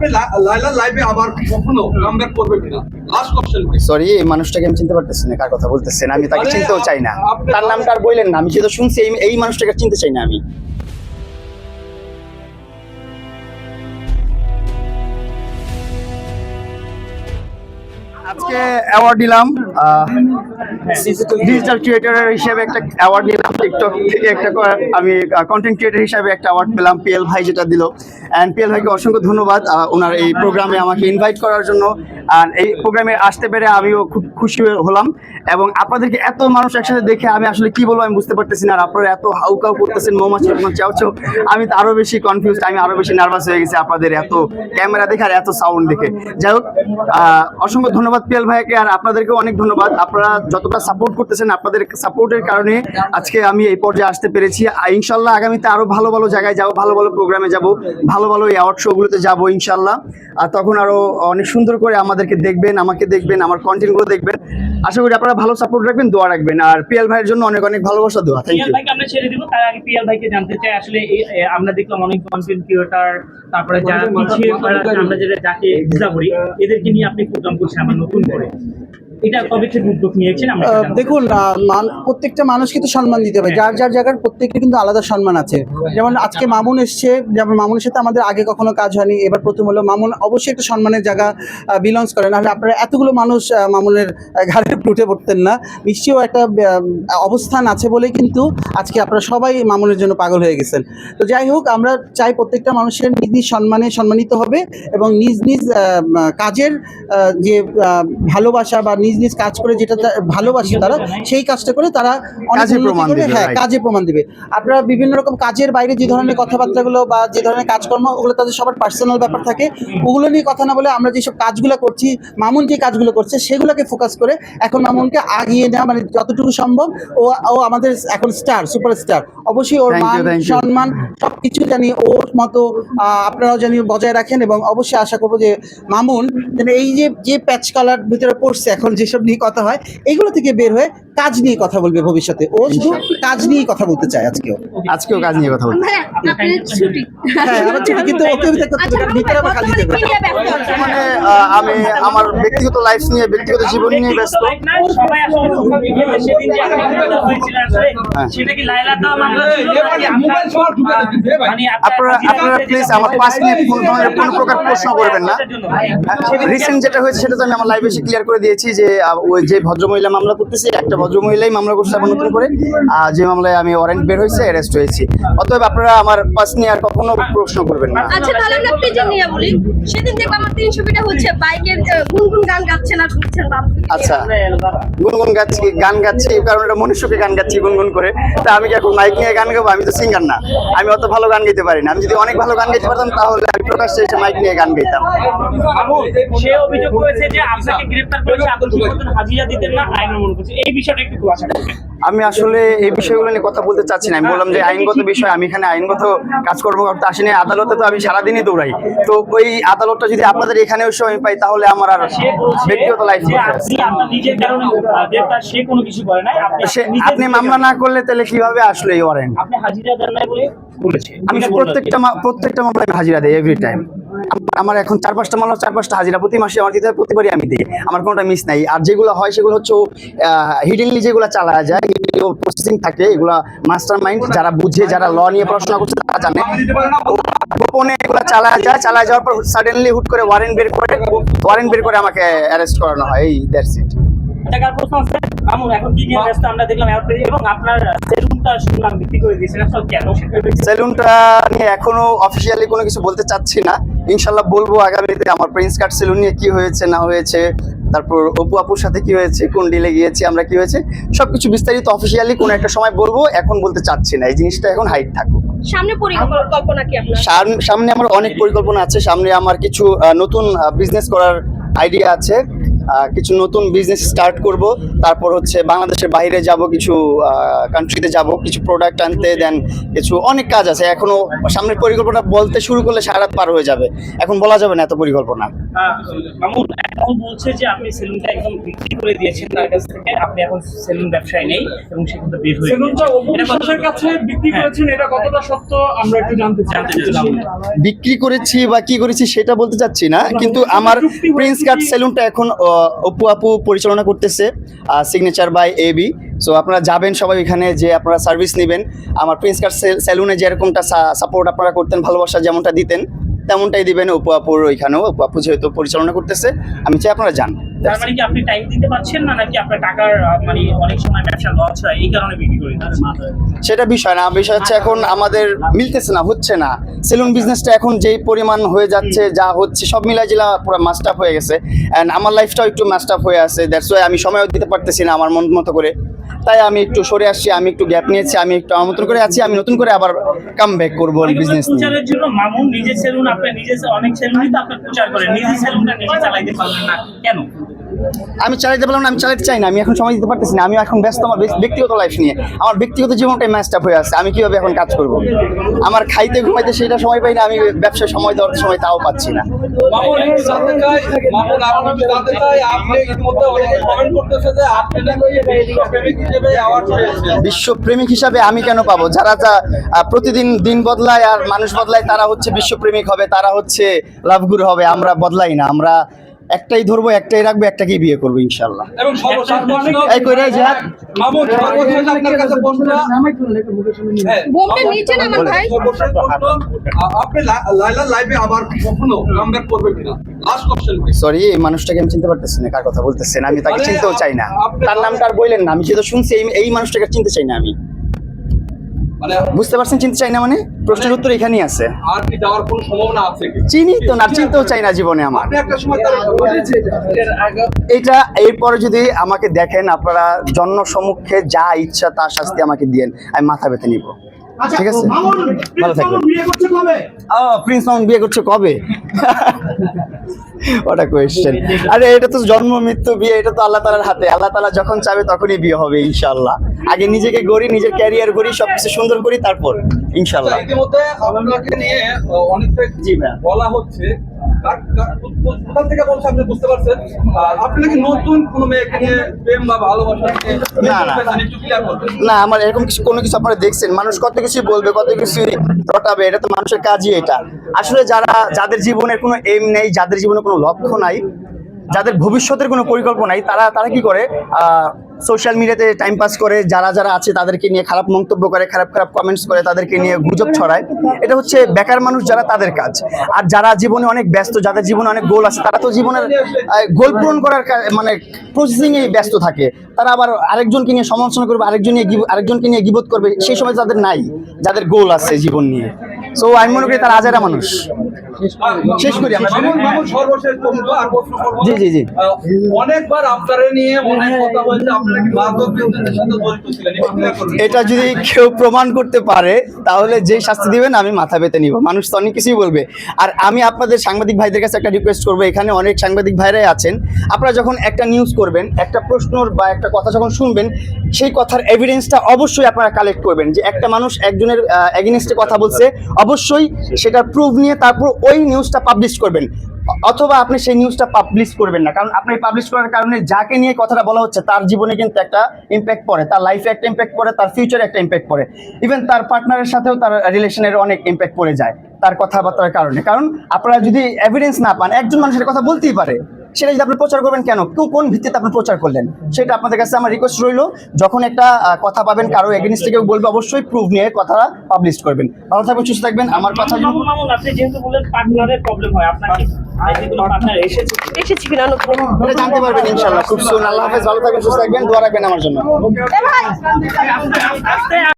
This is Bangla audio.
আপনি লা- লাইভে আবার কখনো কামব্যাক করবেন কিনা? লাস্ট কোশ্চেন সরি এই মানুষটাকে আমি চিনতে পারতেছি না কার কথা বলতেছেন? আমি তাকে চিনতেও চাই না। তার নামটা আর বললেন না আমি যেহেতু শুনছি এই- এই মানুষটাকে চিনতে চাই না আমি। আজকে অ্যাওয়ার্ড দিলাম ডিজিটাল ক্রিয়েটর হিসেবে একটা অ্যাওয়ার্ড নিলাম টিকটক থেকে একটা আমি কন্টেন্ট ক্রিয়েটর হিসেবে একটা অ্যাওয়ার্ড পেলাম পিএল ভাই যেটা দিল। অ্যান্ড পিএল ভাইকে অসংখ্য ধন্যবাদ ওনার এই প্রোগ্রামে আমাকে ইনভাইট করার জন্য। আর এই প্রোগ্রামে আসতে পেরে আমিও খুব খুশি হলাম। এবং আপনাদেরকে এত মানুষ একসাথে দেখে আমি আসলে কি বলব আমি বুঝতে পারতেছি না। আর আপনারা এত হাউকাউ করতেছেন মৌমাছি চাও চাও। আমি তো আরও বেশি কনফিউজ আমি আরও বেশি নার্ভাস হয়ে গেছি আপনাদের এত ক্যামেরা দেখে আর এত সাউন্ড দেখে। যাই হোক অসংখ্য ধন্যবাদ। পিয়াল ভাইকে আর আপনাদেরকেও অনেক ধন্যবাদ। আপনারা যতটা সাপোর্ট করতেছেন আপনাদের সাপোর্টের কারণে আজকে আমি এই পর্যায়ে আসতে পেরেছি। আর ইনশাল্লাহ আগামীতে আরও ভালো ভালো জায়গায় যাব ভালো ভালো প্রোগ্রামে যাব ভালো ভালো এই অ্যাওয়ার্ড শোগুলোতে যাব ইনশাল্লাহ। আর তখন আরও অনেক সুন্দর করে আমাদেরকে দেখবেন আমাকে দেখবেন আমার কন্টেন্টগুলো দেখবেন। আশা করি আপনারা ভালো সাপোর্ট রাখবেন দোয়া রাখবেন। আর পিয়াল ভাইয়ের জন্য অনেক অনেক ভালোবাসা দোয়া। থ্যাংক ইউ ভাইকে আমরা ছেড়ে দিব তার আগে পিয়াল ভাইকে জানতে চাই। আসলে আমরা দেখলাম অনেক কন্টেন্ট ক্রিয়েটর তারপরে যারা পিছিয়ে আমরা যেটা যাকে ভিসা করি এদেরকে নিয়ে আপনি প্রোগ্রাম করছেন আবার নতুন করে। এটা কবে থেকে উদ্যোগ নিয়েছেন? আমরা আহ, এটা জানতে দেখুন প্রত্যেকটা মানুষকে তো সম্মান দিতে হবে। যার যার জায়গার প্রত্যেকের কিন্তু আলাদা সম্মান আছে। যেমন আজকে মামুন এসছে যেমন মামুনের সাথে আমাদের আগে কখনো কাজ হয়নি এবার প্রথম হলো মামুন অবশ্যই একটা সম্মানের জায়গা বিলংস করে। নাহলে আপনারা এতগুলো মানুষ মামুনের ঘাড়ে উঠে পড়তেন না। নিশ্চয়ই একটা অবস্থান আছে বলেই কিন্তু আজকে আপনারা সবাই মামুনের জন্য পাগল হয়ে গেছেন। তো যাই হোক আমরা চাই প্রত্যেকটা মানুষের নিজ নিজ সম্মানে সম্মানিত হবে এবং নিজ নিজ কাজের যে ভালোবাসা বা নিজ নিজ নিজ কাজ করে যেটা ভালোবাসে তারা সেই কাজটা করে তারা হ্যাঁ কাজে প্রমাণ দিবে। আপনারা বিভিন্ন রকম কাজের বাইরে যে ধরনের কথাবার্তাগুলো বা যে ধরনের কাজকর্ম ওগুলো তাদের সবার পার্সোনাল ব্যাপার থাকে। ওগুলো নিয়ে কথা না বলে আমরা যেসব কাজগুলো করছি মামুন যে কাজগুলো করছে সেগুলোকে ফোকাস করে এখন মামুনকে আগিয়ে নেওয়া মানে যতটুকু সম্ভব ও ও আমাদের এখন স্টার সুপারস্টার অবশ্যই ওর মান সম্মান সব কিছু জানি ওর মতো আপনারাও জানি বজায় রাখেন এবং অবশ্যই আশা করব যে মামুন যেন এই যে যে প্যাচ কালার ভিতরে পড়ছে এখন যেসব নিয়ে কথা হয় এগুলো থেকে বের হয়ে কাজ নিয়ে কথা বলবে ভবিষ্যতে ও শুধু কাজ নিয়েই কথা বলতে চায় আজকেও আজকেও কাজ নিয়ে কথা বলতে হ্যাঁ, হ্যাঁ আমার ছুটি কিন্তু ওকে ভিতরে নিয়ে? মানে আমি আমার ব্যক্তিগত লাইফ নিয়ে ব্যক্তিগত জীবন নিয়ে ব্যস্ত আপনার হ্যাঁ। আপনার-। মানে আপনার প্লিজ যেটা আমার পাঁচ মিনিট কোনো ধরনের কোনো প্রকার প্রশ্ন করবেন না রিসেন্ট যেটা হয়েছে সেটা তো আমি আমার লাইভে এসে ক্লিয়ার করে দিয়েছি যে ওই যে ভদ্রমহিলা মামলা করতেছে একটা ভদ্রমহিলাই মামলা করছে আবার নতুন করে। আহ, যে মামলায় আমি ওয়ারেন্ট বের হয়েছে অ্যারেস্ট হয়েছি। অতএব আপনারা আমার পাস নিয়ে আর কখনো প্রশ্ন করবেন না। আচ্ছা তাহলে আমরা পিজন নিয়ে বলি। সেদিন দেখলাম আমার তিনশো পিটা হচ্ছে বাইকের গুনগুন গান গাচ্ছেন আর ঘুরছেন বাপ। আচ্ছা গুনগুন গাচ্ছি গান গাচ্ছি এই কারণে এটা মনুষ্যকে গান গাচ্ছি গুনগুন করে। তা আমি কি এখন মাইক নিয়ে গান গাবো? আমি তো সিঙ্গার না। আমি অত ভালো গান গাইতে পারি না। আমি যদি অনেক ভালো গান গাইতে পারতাম তাহলে আমি প্রকাশ্যে এসে মাইক নিয়ে গান গাইতাম। সে অভিযোগ করেছে যে আপনাকে গ্রেফতার করেছে মতন হাজিরা দিতেন না আইন করছে? এই বিষয়টা একটু খুলাসা করবেন আমি আসলে এই বিষয়গুলো নিয়ে কথা বলতে চাচ্ছি না। আমি বললাম যে আইনগত বিষয় আমি এখানে আইনগত কাজকর্ম করতে আসিনি আদালতে তো আমি সারাদিনই দৌড়াই। তো ওই আদালতটা যদি আপনাদের এখানে এসে আমি পাই তাহলে আমার আর ব্যক্তিগত লাইফ আপনি মামলা না করলে তাহলে কীভাবে আসলো এই ওয়ারেন্ট আমি প্রত্যেকটা প্রত্যেকটা মামলায় হাজিরা দেয় এভরি টাইম আমার এখন চার পাঁচটা মাল, চার পাঁচটা হাজিরা প্রতি মাসে আমার দিতে হয়, প্রতিবারই আমি দিই। আমার কোনোটা মিস নাই। আর যেগুলো হয় সেগুলো হচ্ছে হিডেনলি যেগুলো চালা যায় প্রসেসিং থাকে, এগুলো মাস্টার মাইন্ড যারা বুঝে, যারা ল নিয়ে পড়াশোনা করছে, তারা জানে। গোপনে এগুলো চালা যায় চালা যাওয়ার পর সাডেনলি হুট করে ওয়ারেন্ট বের করে ওয়ারেন্ট বের করে আমাকে অ্যারেস্ট করানো হয়। এই দ্যাটস ইট টাকার প্রশ্ন আছে। আমু এখন কি নিয়ে ব্যস্ত আমরা দেখলাম এয়ারপোর্টে এবং আপনার সেলুনটা শুনলাম বিক্রি করে দিয়েছেন। আসলে কেন? সেলুনটা নিয়ে এখনও অফিসিয়ালি কোনো কিছু বলতে চাচ্ছি না। ইনশাল্লাহ বলব আগামীতে আমার প্রিন্স কার্ড সেলুন নিয়ে কি হয়েছে না হয়েছে তারপর অপু আপুর সাথে কি হয়েছে কোন ডিলে গিয়েছি আমরা কি হয়েছে সবকিছু বিস্তারিত অফিসিয়ালি কোনো একটা সময় বলব এখন বলতে চাচ্ছি না। এই জিনিসটা এখন হাইট থাকুক। সামনে পরিকল্পনা কি আপনার? সাম- সামনে আমার অনেক পরিকল্পনা আছে সামনে আমার কিছু আহ, নতুন বিজনেস করার আইডিয়া আছে। কিছু নতুন বিজনেস স্টার্ট করব। তারপর হচ্ছে বাংলাদেশের বাইরে যাব কিছু কান্ট্রিতে যাব কিছু প্রোডাক্ট আনতে দেন কিছু অনেক কাজ আছে। এখনও সামনের পরিকল্পনা বলতে শুরু করলে সারা পার হয়ে যাবে। এখন বলা যাবে না এত পরিকল্পনা। মামুন এখন বলছে যে আপনি সেলুনটা একদম বিক্রি করে দিয়েছেন তার কাছ থেকে। আপনি এখন সেলুন ব্যবসায় নেই এবং সেখান বের হয়ে সেলুনটা কাছে বিক্রি। করেছেন এটা কতটা সত্য? আমরা একটু জানতে চাই। বিক্রি করেছি বা কি করেছি সেটা বলতে চাচ্ছি না কিন্তু আমার প্রিন্স কাট সেলুনটা এখন অপু আপু পরিচালনা করতেছে signature by A B so আপনারা যাবেন সবাই এখানে যে আপনারা সার্ভিস নেবেন। আমার প্রিন্স কার স্যালুনে যেরকমটা সাপোর্ট আপনারা করতেন, ভালোবাসা যেমনটা দিতেন, তেমনটাই দিবেন অপু আপুর ওইখানেও। অপু আপু যেহেতু পরিচালনা করতেছে, আমি চাই আপনারা যান। তার মানে কি আপনি টাইম দিতে পারছেন না নাকি আপনার টাকার মানে অনেক সময় ব্যবসা লস হয়? এই কারণে বিক্রি করে দিচ্ছেন? সেটা বিষয় না বিষয় হচ্ছে এখন আমাদের মিলতেছে না হচ্ছে না। সেলুন বিজনেসটা এখন যেই পরিমাণ হয়ে যাচ্ছে যা হচ্ছে সব মিলাই জিলা পুরো মাস্ট আপ হয়ে গেছে। অ্যান্ড আমার লাইফটাও একটু মাস্ট আপ হয়ে আছে দ্যাটস ওয়াই আমি সময়ও দিতে পারতেছি না আমার মন মতো করে। তাই আমি একটু সরে আসছি আমি একটু গ্যাপ নিয়েছি আমি একটু আমন্ত্রণ করে আছি আমি নতুন করে আবার কাম ব্যাক করব বিজনেস নিয়ে। প্রচারের জন্য মামুন নিজের সেলুন আপনার নিজে অনেক সেলুনই তো আপনার প্রচার করেন নিজের সেলুনটা নিজে চালাইতে পারবেন না। কেন? আমি চালাইতে পারলাম না আমি চালাতে চাই না আমি এখন সময় দিতে পারতেছি না আমি এখন ব্যস্ত আমার ব্যক্তিগত লাইফ নিয়ে। আমার ব্যক্তিগত জীবনটাই ম্যাচড আপ হয়ে আছে আমি কীভাবে এখন কাজ করব? আমার খাইতে ঘুমাইতে সেটা সময় পাই না আমি ব্যবসায় সময় দেওয়ার সময় তাও পাচ্ছি না। পেয়েছেন। বিশ্বপ্রেমিক হিসাবে আমি কেন পাবো? যারা যা প্রতিদিন দিন বদলায় আর মানুষ বদলায় তারা হচ্ছে বিশ্বপ্রেমিক হবে তারা হচ্ছে লাভগুরু হবে আমরা বদলাই না আমরা একটাই ধরবো একটাই রাখব একটাকেই বিয়ে করব ইনশাল্লাহ এবং সর্বশেষ প্রশ্ন এই কইরা যা মামুন সর্বশেষ আপনার কাছে প্রশ্ন হ্যাঁ, সরি এই মানুষটাকে আমি চিনতে পারতেছি না কার কথা বলতেছেন? আমি তাকে চিনতেও চাই না। তার নামটা আর বললেন না আমি যেহেতু শুনছি এই- এই মানুষটাকে চিনতে চাই না আমি। বুঝতে পারছেন চিনতে চাই না মানে? প্রশ্নের উত্তর এখানেই আছে। আর কি যাওয়ার কোনো সম্ভাবনা আছে কি? চিনি তো না চিনতেও চাই না জীবনে আমার। একটা সময় তার এটা এরপরে যদি আমাকে দেখেন আপনারা জন্ম সম্মুখে যা ইচ্ছা তা শাস্তি আমাকে দিয়েন আমি মাথা পেতে নিব। ঠিক আছে। ভালো থাকবেন। ও প্রিন্স মামুন বিয়ে করছে কবে? ওটা কোয়েশ্চেন আরে এটা তো জন্ম মৃত্যু বিয়ে এটা তো আল্লাহ তালার হাতে। আল্লাহ তালা যখন চাবে তখনই বিয়ে হবে ইনশাল্লাহ আগে নিজেকে গড়ি নিজের ক্যারিয়ার গড়ি সবকিছু সুন্দর করি তারপর ইনশাল্লাহ ইতিমধ্যে আপনাকে নিয়ে অনেকটা জি বলা হচ্ছে কোথা থেকে বলছে আপনি বুঝতে পারছেন? আপনি নাকি নতুন কোনো মেয়েকে নিয়ে প্রেম বা ভালোবাসা না, আমার এরকম কিছু কোনো কিছু আপনারা দেখছেন। মানুষ কত কিছু বলবে কত কিছু রটাবে এটা তো মানুষের কাজই এটা। আসলে যারা যাদের জীবনের কোনো এম নেই যাদের জীবনে কোনো লক্ষ্য নাই যাদের ভবিষ্যতের কোনো পরিকল্পনা নাই তারা তারা কি করে? সোশ্যাল মিডিয়াতে টাইম পাস করে, যারা যারা আছে তাদেরকে নিয়ে খারাপ মন্তব্য করে, খারাপ খারাপ কমেন্টস করে, তাদেরকে নিয়ে গুজব ছড়ায়। এটা হচ্ছে বেকার মানুষ যারা তাদের কাজ। আর যারা জীবনে অনেক ব্যস্ত, যাদের জীবনে অনেক গোল আছে, তারা তো জীবনের গোল পূরণ করার মানে প্রসেসিংয়ে ব্যস্ত থাকে। তারা আবার আরেকজনকে নিয়ে সমালোচনা করবে, আরেকজন নিয়ে আরেকজনকে নিয়ে গিবত করবে। সেই সময় যাদের নাই, যাদের গোল আছে জীবন নিয়ে। সো আমি মনে করি তারা আজেরা মানুষ। শেষ করি জি, জি, জি। অনেকবার আপনারে নিয়ে অনেক কথা সাথে জড়িত ছিলেন। এটা যদি কেউ প্রমাণ করতে পারে তাহলে যে শাস্তি দিবেন আমি মাথা পেতে নিব। মানুষ তো অনেক কিছুই বলবে। আর আমি আপনাদের সাংবাদিক ভাইদের কাছে একটা রিকোয়েস্ট করব এখানে অনেক সাংবাদিক ভাইরাই আছেন। আপনারা যখন একটা নিউজ করবেন একটা প্রশ্নর বা একটা কথা যখন শুনবেন সেই কথার এভিডেন্সটা অবশ্যই আপনারা কালেক্ট করবেন। যে একটা মানুষ একজনের এগেনস্টে কথা বলছে অবশ্যই সেটার প্রুফ নিয়ে তারপর ওই নিউজটা পাবলিশ করবেন। অথবা আপনি সেই নিউজটা পাবলিশ করবেন না। কারণ আপনি পাবলিশ করার কারণে যাকে নিয়ে কথাটা বলা হচ্ছে, তার জীবনে কিন্তু একটা ইম্প্যাক্ট পড়ে, তার লাইফে একটা ইম্প্যাক্ট পড়ে, তার ফিউচারে একটা ইম্প্যাক্ট পড়ে। ইভেন তার পার্টনারের সাথেও তার রিলেশনের অনেক ইম্প্যাক্ট পড়ে যায়, তার কথাবার্তার কারণে। কারণ আপনারা যদি এভিডেন্স না পান, একজন মানুষের কথা বলতেই পারে। সেটা যদি আপনি প্রচার করবেন কেন কেউ কোন ভিত্তিতে আপনি প্রচার করলেন সেটা আপনাদের কাছে আমার রিকোয়েস্ট রইল যখন একটা কথা পাবেন কারও এগেনস্টে কেউ বলবে অবশ্যই প্রুফ নিয়ে কথা পাবলিশ করবেন ভালো থাকবেন সুস্থ থাকবেন আমার কথা আপনি যেহেতু বললেন পার্টনারের প্রবলেম হয় আপনার কি আইডি কোনো পার্টনার এসেছে এসেছি কিনা জানতে পারবেন ইনশাল্লাহ খুব সুন আল্লাহ হাফেজ ভালো থাকবেন সুস্থ থাকবেন দোয়া রাখবেন আমার জন্য